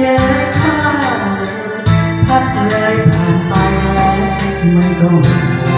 แย้ข้าพัดเลยผ่านไปแล้วไม่ต้อง